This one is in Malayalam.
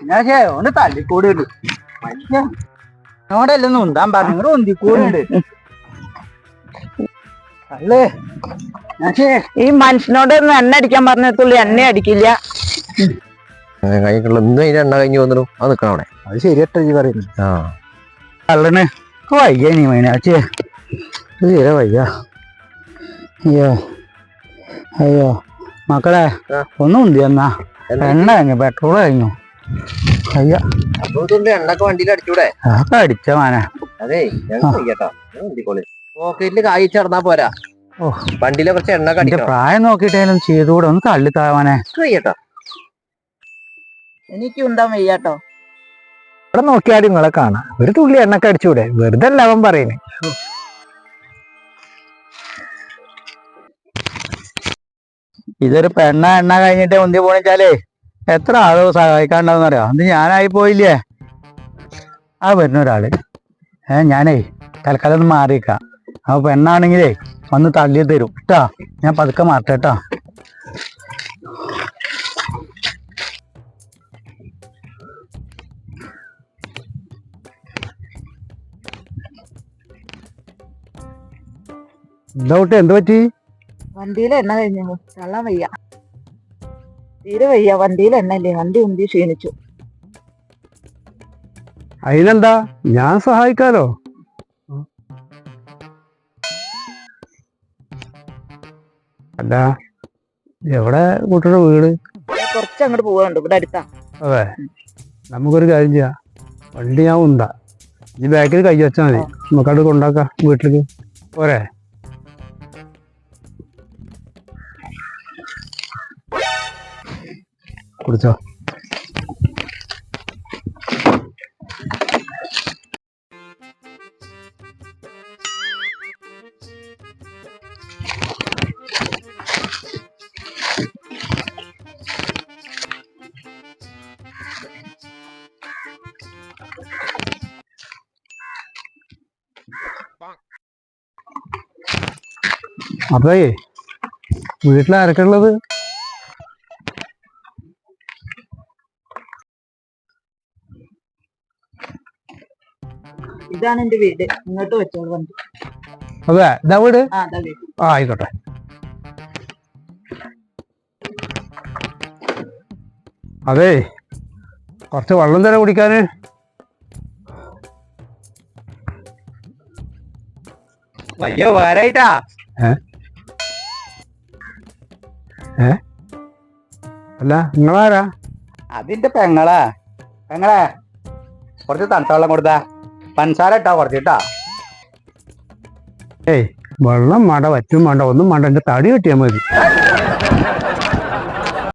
ഞാൻ ഒന്ന് തല്ലിക്കൂടുണ്ട് എന്നോടല്ലെന്ന് നുന്താൻ പറഞ്ഞു. ഇങ്ങോട്ട് ഒന്തിക്കൂടുണ്ട് അല്ലേ ഈ മനുഷ്യനോട് എണ്ണ അടിക്കാൻ പറഞ്ഞത്തുള്ളൂ എണ്ണ അടിക്കില്ല. കഴിഞ്ഞിട്ടുള്ള ഇന്ന് അതിന്റെ എണ്ണ കഴിഞ്ഞു വന്നിടും. അത് നിക്കണം അവിടെ. അത് ശരിയട്ടോ ഈ പറയുന്നത് ആ. കള്ളന് വയ്യ നീ മൈനാച്ചേ ഇത് തീരെ വയ്യ. അയ്യോ. അയ്യോ. മക്കളെ. ഒന്നും ഉന്തി എന്നാ. എണ്ണ കഴിഞ്ഞു. പെട്രോൾ കഴിഞ്ഞു. അയ്യ. വണ്ടിയിൽ അടിച്ചൂടെ? അതൊക്കെ അടിച്ച മാന. അതെ പോരാ. വണ്ടിയിലെ കുറച്ച് എണ്ണ കടിക്കണം പ്രായം നോക്കിയിട്ടേലും ചെയ്തുകൂടെ? ഒന്ന് തള്ളി താവാനെ എനിക്ക് വയ്യാട്ടോ? ഇവിടെ നോക്കിയാലും നിങ്ങളെ കാണാം. ഒരു തുള്ളി എണ്ണക്ക അടിച്ചൂടെ? വെറുതെ അല്ല അവൻ പറയുന്നേ. ഇതൊരു പെണ്ണ എണ്ണ കഴിഞ്ഞിട്ട് ഒന്തി പോണിച്ചാലേ. എത്ര ആളോ സഹായിക്കാണ്ടാവും അറിയാം അത് ഞാനായി പോയില്ലേ? ആ വരുന്ന ഒരാൾ ഏ ഞാനേ തൽക്കാലം ഒന്ന് മാറിയേക്കാം. ആ പെണ്ണാണെങ്കിലേ വന്ന് തള്ളി തരും. കേട്ടാ ഞാൻ പതുക്കെ മാറട്ടെ കേട്ടാ എന്താ എന്ത് പറ്റി? വണ്ടിയിൽ എണ്ണ കഴിഞ്ഞു. തള്ളാൻ വയ്യ. തീരെ വയ്യ. വണ്ടിയിൽ എണ്ണ ഇല്ലേ വണ്ടി ഉന്തി ക്ഷീണിച്ചു. അതിനെന്താ? ഞാൻ സഹായിക്കാലോ? അല്ല എവിടെ കുട്ടിയുടെ വീട്? കുറച്ച് അങ്ങോട്ട് പോവാണ്ട് ഇവിടെ അടുത്താ. അതെ. നമുക്കൊരു കാര്യം ചെയ്യാം. വണ്ടി ഞാൻ ഉണ്ടാ ഈ ബാക്കിൽ കൈ വെച്ചാൽ മതി. നമുക്കവിടെ കൊണ്ടാക്കാം വീട്ടിലേക്ക്. പോരെ? കുടിച്ചോ. അപ്പേ വീട്ടിൽ ആരൊക്കെ ഉള്ളത് ഇതാണ് എന്റെ വീട്. ഇങ്ങോട്ട് വെച്ചോളൂ വണ്ടി. അതെ ഇതാ വീട്? ആ അതാ വീട്. ആ ആയിക്കോട്ടെ. അതെ കുറച്ച് വെള്ളം തരാം കുടിക്കാന്. അയ്യോ വേറായിട്ടാ അല്ല നിങ്ങളാരാ? അതിന്റെ പെങ്ങളാ. പെങ്ങളെ കുറച്ച് തണുത്ത വെള്ളം കൊടുത്താ. പഞ്ചസാര ഇട്ടാ കുറച്ചിട്ടാ ഏയ് വെള്ളം വേണ്ട വറ്റും വേണ്ട ഒന്നും വേണ്ട എന്റെ തടി കിട്ടിയാൽ മതി.